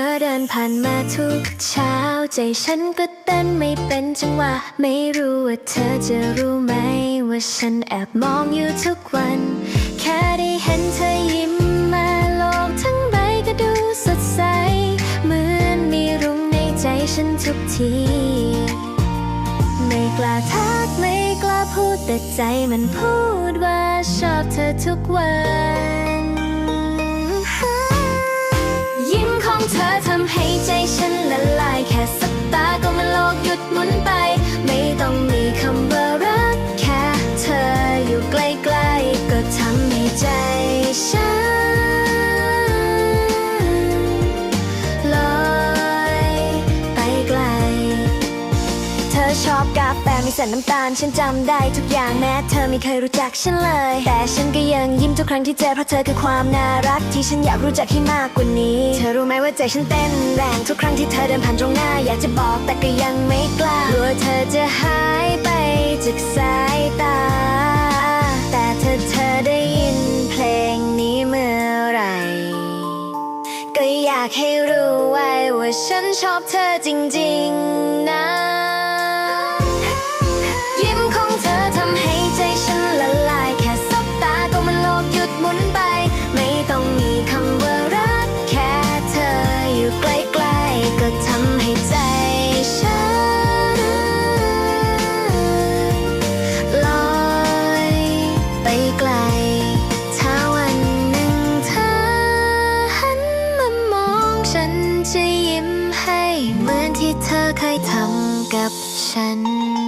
อเดินผ่านมาทุกเช้า ใจฉันก็เต้นไม่เป็นจังหวะ ไม่รู้ว่าเธอจะรู้ไหม ว่าฉันแอบมองอยู่ทุกวัน แค่ได้เห็นเธอยิ้มมาโลกทั้งใบก็ดูสดใส เหมือนมีรุ้งในใจฉันทุกที ไม่กล้าทักไม่กล้าพูดแต่ใจมันพูดว่าชอบเธอทุกวัน ของเธอทำให้ใจฉันละลายแค่สับตาก็มันโลกหยุดหมุนไป กาแฟมีสันน้ำตาล ฉันจำได้ทุกอย่างแม้เธอไม่เคยรู้จักฉันเลย แต่ฉันก็ยังยิ้มทุกครั้งที่เจอเพราะเธอคือความน่ารักที่ฉันอยากรู้จักให้มากกว่านี้ เธอรู้ไหมว่าใจฉันเต้นแรงทุกครั้งที่เธอเดินผ่านตรงหน้า อยากจะบอกแต่ก็ยังไม่กล้ากลัวเธอจะหายไปจากสายตา แต่เธอเธอได้ยินเพลงนี้เมื่อไหร่ก็อยากให้รู้ไว้ว่าฉันชอบเธอจริง ๆ นะ จะยิ้มให้เหมือนที่เธอเคยทำกับฉัน